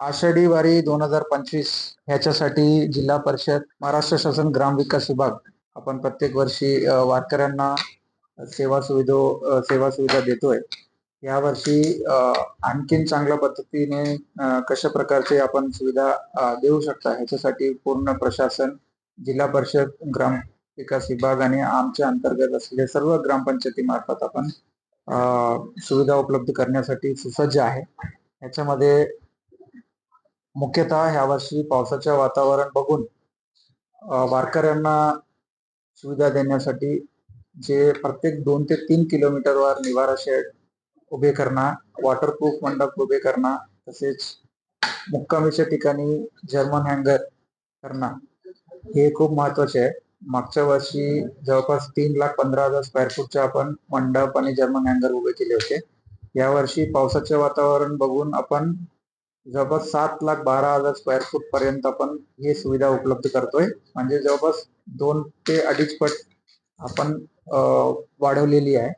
आषाढी वारी दोन हजार पंचवीस ह्याच्यासाठी जिल्हा परिषद महाराष्ट्र शासन ग्रामविकास विभाग आपण प्रत्येक वर्षी वारकऱ्यांना सेवा सुविधा सेवा सुविधा देतोय. यावर्षी वर्षी आणखीन चांगल्या पद्धतीने कशा प्रकारचे आपण सुविधा देऊ शकता ह्याच्यासाठी पूर्ण प्रशासन जिल्हा परिषद ग्राम विकास विभाग आणि आमच्या अंतर्गत असलेले सर्व ग्रामपंचायती मार्फत आपण सुविधा उपलब्ध करण्यासाठी सुसज्ज आहे. ह्याच्यामध्ये मुख्यतः ह्या वर्षी पावसाच्या वातावरण बघून वारकऱ्यांना सुविधा देण्यासाठी जे प्रत्येक दोन ते तीन किलोमीटरवर निवारा शेड उभे करणं वॉटरप्रूफ मंडप उभे करणं तसेच मुक्कामीच्या ठिकाणी जर्मन हँगर करणं हे खूप महत्त्वाचे आहे. मागच्या वर्षी जवळपास तीन लाख पंधरा हजार स्क्वेअर फूटचे आपण मंडप आणि जर्मन हँगर उभे केले होते. यावर्षी पावसाचे वातावरण बघून आपण जवळपास सात लाख बारा हजार स्क्वेअर फूट पर्यंत आपण ही सुविधा उपलब्ध करतोय. म्हणजे जवळपास दोन ते अडीच पट आपण वाढवलेली आहे.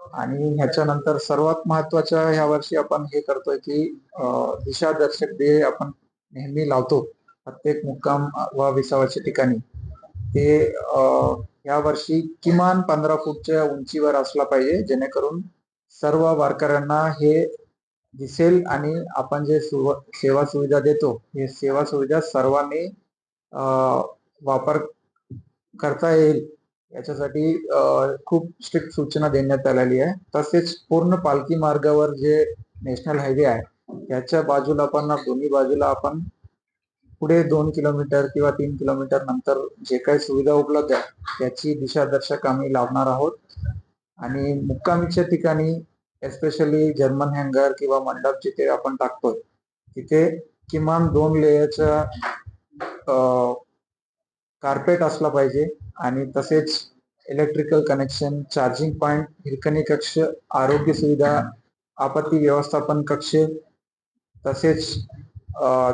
आणि ह्याच्यानंतर सर्वात महत्त्वाच्या ह्या वर्षी आपण हे करतोय की दिशादर्शक जे आपण नेहमी लावतो. प्रत्येक मुक्काम व विसावाच्या ठिकाणी. ते ह्या या वर्षी किमान पंधरा फूटच्या उंचीवर असला पाहिजे जेणेकरून सर्व वारकऱ्यांना हे दिसेल आणि आपण जे सुव- सेवा सुविधा देतो हे सेवा सुविधा सर्वांनी वापर करता येईल. याच्यासाठी खूप स्ट्रिक्ट सूचना देण्यात आलेली आहे. तसेच पूर्ण पालखी मार्गावर जे नॅशनल हायवे आहे त्याच्या बाजूला पण दोन्ही बाजूला आपण पुढे दोन किलोमीटर किंवा तीन किलोमीटर नंतर जे काही सुविधा उपलब्ध आहे त्याची दिशादर्शक आम्ही लावणार आहोत. आणि मुक्कामीच्या ठिकाणी एस्पेशली जर्मन हँगर किंवा मंडप जिथे आपण टाकतोय तिथे किमान दोन लेयरचा कार्पेट असला पाहिजे आणि तसेच electrical connection charging point Hirkani कक्ष आरोग्य सुविधा आपत्ती व्यवस्थापन कक्ष तसेच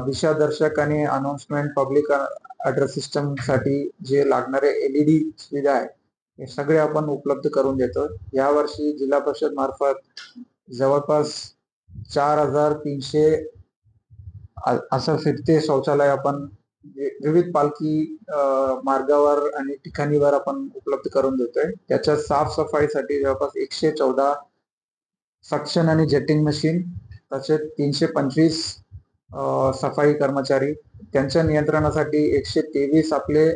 दिशादर्शक आणि अनाउन्समेंट पब्लिक अड्रेस सिस्टमसाठी जे लागणारे एलईडी सुविधा आहे हे सगळे आपण उपलब्ध करून देतो. या वर्षी जिल्हा परिषद मार्फत जवळपास चार हजार तीनशे असं फिरते शौचालय आपण वि- विविध पालखी मार्गावर आणि ठिकाणीवर आपण उपलब्ध करून देतोय. त्याच्या साफसफाईसाठी जवळपास एकशे चौदा सक्शन आणि जेटिंग मशीन तसेच तीनशे पंचवीस सफाई कर्मचारी. त्यांच्या नियंत्रणासाठी एकशे तेवीस आपले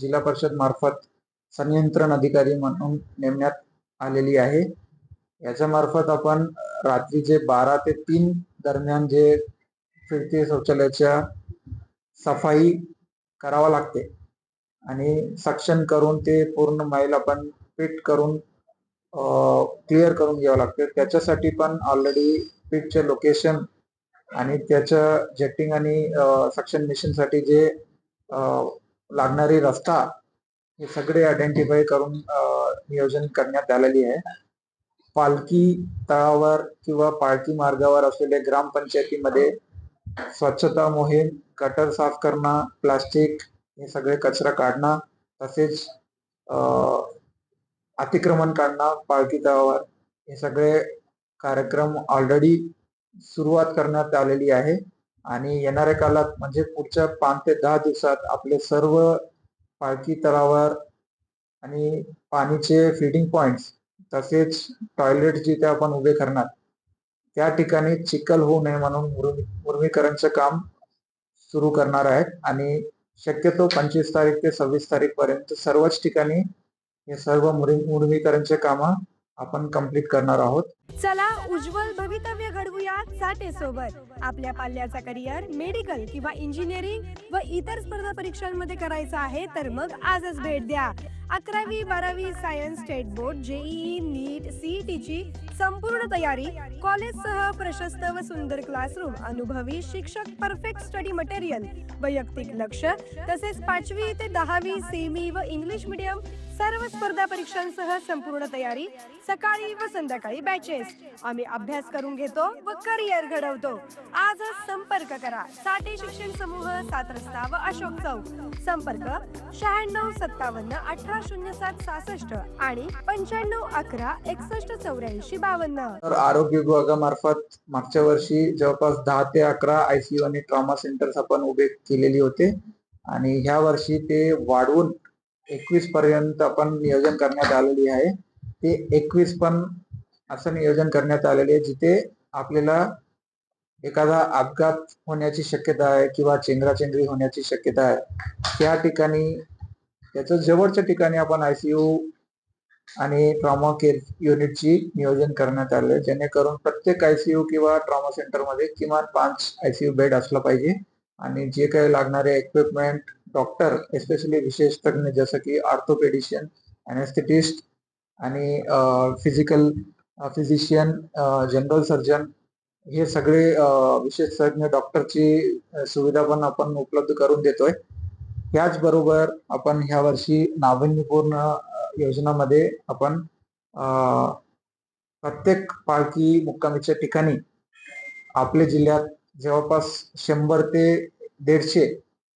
जिल्हा परिषद मार्फत संनियंत्रण अधिकारी म्हणून नेमण्यात आलेली आहे. याच्या मार्फत आपण रात्रीचे बारा ते तीन दरम्यान जे फिरते शौचालयाच्या सफाई करावा लागते आणि सक्षम करून ते पूर्ण मैल आपण फिट करून क्लिअर करून घ्यावं लागते. त्याच्यासाठी पण ऑलरेडी पीठचे लोकेशन आणि त्याच्या जेटिंग आणि सक्शन मिशनसाठी जे लागणारी रस्ता हे सगळे आयडेंटिफाय करून नियोजन करण्यात आलेली आहे. पालखी तळावर किंवा पालखी मार्गावर असलेल्या ग्रामपंचायतीमध्ये स्वच्छता मोहीम गटर साफ करणं प्लास्टिक हे सगळे कचरा काढणं तसेच अतिक्रमण काढणं पालखी तळावर हे सगळे कार्यक्रम ऑलरेडी सुरुवात करण्यात आलेली आहे. आणि येणाऱ्या काळात म्हणजे पुढच्या पाच ते दहा दिवसात आपले सर्व पालखी तलावर आणि पाणीचे फिडिंग पॉइंट्स तसेच टॉयलेट जिथे आपण उभे करणार त्या ठिकाणी चिखल होऊ नये म्हणून मुरमी- मुरमीकरणचं काम सुरू करणार आहेत. आणि शक्यतो पंचवीस तारीख ते सव्वीस तारीख पर्यंत सर्वच ठिकाणी हे सर्व मुरी- मुरमीकरणचे काम आपण कंप्लीट करणार आहोत. चला उज्ज्वल भवितव्य घडवूया साठे सोबत आपल्या पाल्याचा करिअर मेडिकल किंवा इंजिनिअरिंग व इतर स्पर्धा परीक्षांमध्ये करायचा आहे तर मग आजच भेट द्या. अकरावी बारावी science state board JEE NEET CET ची संपूर्ण तयारी कॉलेजसह प्रशस्त व सुंदर क्लासरूम अनुभवी शिक्षक परफेक्ट स्टडी मटेरियल वैयक्तिक लक्ष तसेच पाचवी ते दहावी सेमी व इंग्लिश मीडियम सर्व स्पर्धा परीक्षांसह संपूर्ण तयारी सकाळी व संध्याकाळी बॅचेस आम्ही अभ्यास करून घेतो व करिअर घडवतो. आजच संपर्क करा. साठे शिक्षण समूह सात रस्ता व अशोक चौक. संपर्क शहाण्णव सत्तावन्न अठरा शून्य सात सहासष्ट आणि पंच्याण्णव अकरा एकसष्ट चौऱ्याऐंशी बावन्न. तर आरोग्य विभागामार्फत मागच्या वर्षी जवळपास दहा ते अकरा आयसीयू आणि ट्रॉमा सेंटर्स आपण उभे केलेली होते. आणि ह्या वर्षी ते वाढवून एकवीस पर्यंत आपण नियोजन करण्यात आलेली आहे. ते एकवीस पण असं नियोजन करण्यात आलेले आहे जिथे आपल्याला एखादा अपघात होण्याची शक्यता आहे किंवा चेंगराचेंगरी होण्याची शक्यता आहे. त्या ठिकाणी त्याच्या जवळच्या ठिकाणी आपण आयसीयू आणि ट्रॉमा केअर युनिटची नियोजन करण्यात आले जेणेकरून प्रत्येक आयसीयू किंवा ट्रॉमा सेंटरमध्ये किमान पाच आयसीयू बेड असला पाहिजे. आणि जे काही लागणारे इक्विपमेंट डॉक्टर एस्पेशली विशेष तज्ञ जसं की ऑर्थोपेडिशियन अनेस्थेटिस्ट आणि फिजिकल फिजिशियन जनरल सर्जन हे सगळे विशेष तज्ञ डॉक्टरची सुविधा पण आपण उपलब्ध करून देतोय. त्याचबरोबर आपण ह्या वर्षी नाविन्यपूर्ण योजनामध्ये आपण प्रत्येक पालखी मुक्कामीच्या ठिकाणी आपल्या जिल्ह्यात जवळपास शंभर ते दीडशे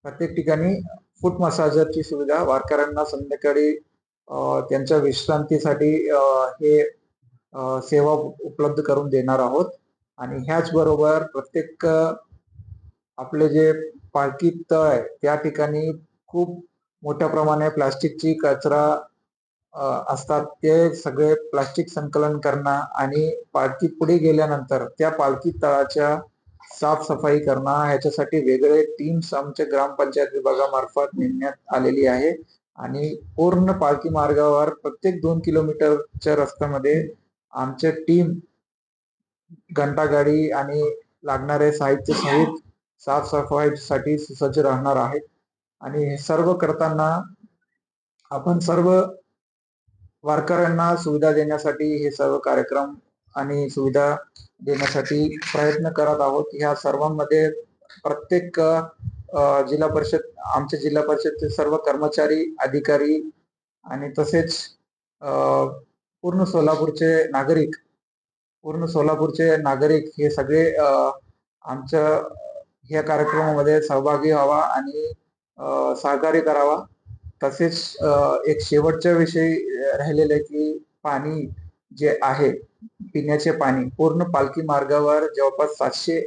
प्रत्येक ठिकाणी फूट मसाजरची सुविधा वारकऱ्यांना संध्याकाळी त्यांच्या विश्रांतीसाठी हे सेवा उपलब्ध करून देणार आहोत. आणि ह्याचबरोबर प्रत्येक आपले जे पालखी तळ आहे त्या ठिकाणी खूप मोठ्या प्रमाणे प्लास्टिकची कचरा असतात. ते सगळे प्लास्टिक संकलन करणं आणि पालखी पुढे गेल्यानंतर त्या पालखी तळाच्या साफसफाई करणं ह्याच्यासाठी वेगळे टीम्स आमच्या ग्रामपंचायत विभागामार्फत नेमण्यात आलेली आहे. आणि पूर्ण पालखी मार्गावर प्रत्येक दोन किलोमीटरच्या रस्त्यामध्ये आमच्या टीम घंटागाडी आणि लागणारे साहित्य सहित साफसफाईसाठी सुसज्ज राहणार आहेत. आणि हे सर्व करताना आपण सर्व वारकऱ्यांना सुविधा देण्यासाठी हे सर्व कार्यक्रम आणि सुविधा देण्यासाठी प्रयत्न करत आहोत. ह्या सर्वांमध्ये प्रत्येक जिल्हा परिषद आमच्या जिल्हा परिषदचे सर्व कर्मचारी अधिकारी आणि तसेच पूर्ण सोलापूरचे नागरिक पूर्ण सोलापूरचे नागरिक हे सगळे आमच्या ह्या कार्यक्रमामध्ये सहभागी व्हावा आणि सहकार्य करावा. तसेच एक शेवटच्या विषयी राहिलेलं आहे की पाणी जे आहे पिण्याचे पाणी पूर्ण पालखी मार्गावर जवळपास सातशे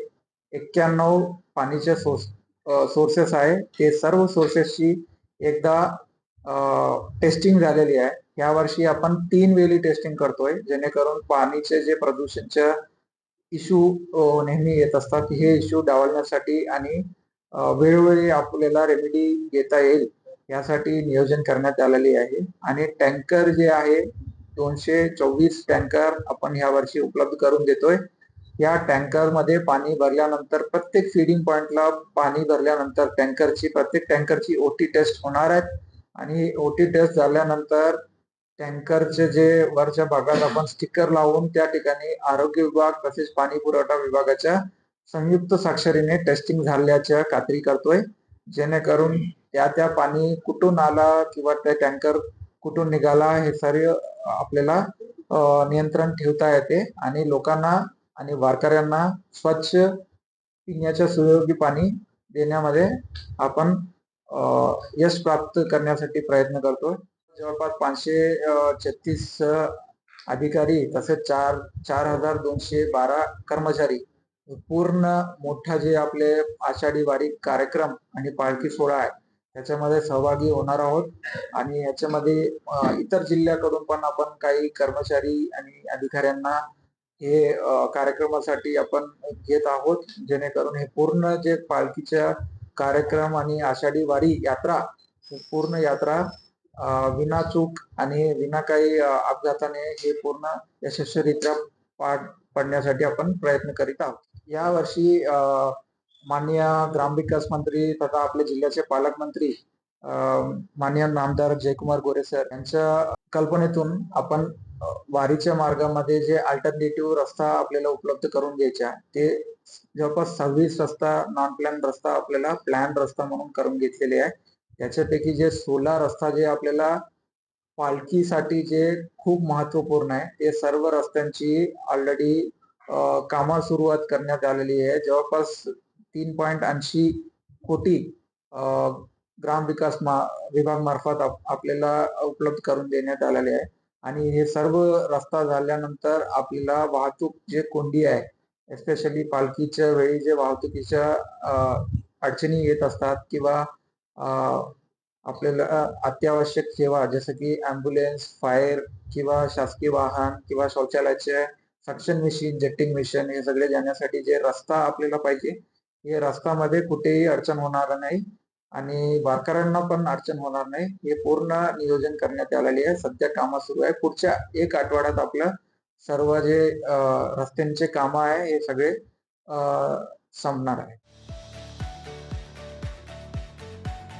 एक्क्याण्णव पाणीचे सोर्स सोर्सेस आहे. ते सर्व सोर्सेसची एकदा टेस्टिंग झालेली आहे. या वर्षी आपण तीन वेळी टेस्टिंग करतोय जेणेकरून पाणीचे जे प्रदूषणच्या इशू नेहमी येत असतात हे इश्यू डावलण्यासाठी आणि वेळोवेळी आपल्याला रेमेडी घेता येईल यासाठी नियोजन करण्यात आलेली आहे. आणि टँकर जे आहे दोनशे चोवीस टँकर आपण ह्या वर्षी उपलब्ध करून देतोय. या टँकरमध्ये पाणी भरल्यानंतर प्रत्येक फिडिंग पॉइंटला पाणी भरल्यानंतर टँकरची प्रत्येक टँकरची ओटी टेस्ट होणार आहेत. आणि ओटी टेस्ट झाल्यानंतर टँकरचे जे वरच्या भागात आपण स्टिकर लावून त्या ठिकाणी आरोग्य विभाग तसेच पाणी पुरवठा विभागाच्या संयुक्त साक्षरीने टेस्टिंग झाल्याच्या खात्री करतोय. जेणेकरून त्या त्या पाणी कुठून आला किंवा त्या टँकर कुठून निघाला हे सर्व आपल्याला नियंत्रण ठेवता येते आणि लोकांना आणि वारकऱ्यांना स्वच्छ पिण्याच्या सुयोगी पाणी देण्यामध्ये आपण यश प्राप्त करण्यासाठी प्रयत्न करतो जवळपास पाचशे छत्तीस अधिकारी तसेच चार चार हजार दोनशे बारा कर्मचारी पूर्ण मोठा जे आपले आषाढी वारी कार्यक्रम आणि पालखी सोहळा आहे याच्यामध्ये सहभागी होणार आहोत. आणि याच्यामध्ये इतर जिल्ह्याकडून पण आपण काही कर्मचारी आणि अधिकाऱ्यांना हे कार्यक्रमासाठी आपण घेत आहोत. जेणेकरून हे पूर्ण जे पालखीच्या कार्यक्रम आणि आषाढी वारी यात्रा ही पूर्ण यात्रा विना चूक आणि विना काही अपघाताने हे पूर्ण यशस्वीरित्या पार पडण्यासाठी आपण प्रयत्न करीत आहोत. या वर्षी माननीय ग्रामविकास मंत्री तथा आपले जिल्ह्याचे पालकमंत्री माननीय नामदार जयकुमार गोरे सर यांच्या कल्पनेतून आपण वारीच्या मार्गामध्ये जे अल्टरनेटिव्ह रस्ता आपल्याला उपलब्ध करून द्यायचे आहे ते जवळपास सव्वीस रस्ता नॉन प्लॅन रस्ता आपल्याला प्लॅन रस्ता म्हणून करून घेतलेले आहे. त्याच्यापैकी जे सोला रस्ता जे आपल्याला पालखीसाठी जे खूप महत्त्वपूर्ण आहे ते सर्व रस्त्यांची ऑलरेडी कामा सुरुवात करण्यात आलेली आहे. जवळपास तीन पॉईंट ऐंशी कोटी ग्राम विकास मा विभाग मार्फत आपल्याला उपलब्ध करून देण्यात आलेले आहे. आणि हे सर्व रस्ता झाल्यानंतर आपल्याला वाहतूक जे कोंडी आहे एस्पेशली पालखीच्या वेळी जे वाहतुकीच्या अडचणी येत असतात किंवा आपल्याला अत्यावश्यक सेवा जसं की ॲम्ब्युलन्स फायर किंवा शासकीय वाहन किंवा शौचालयाचे सक्शन मशीन जेटिंग मशीन हे सगळे जाण्यासाठी जे रस्ता आपल्याला पाहिजे हे रस्त्यामध्ये कुठेही अडचण होणार नाही आणि वारकऱ्यांना पण अडचण होणार नाही. हे पूर्ण नियोजन करण्यात आलेले आहे. सध्या कामं सुरू आहे. पुढच्या एक आठवड्यात आपलं सर्व जे रस्त्यांचे कामं आहे हे सगळे संपणार आहे.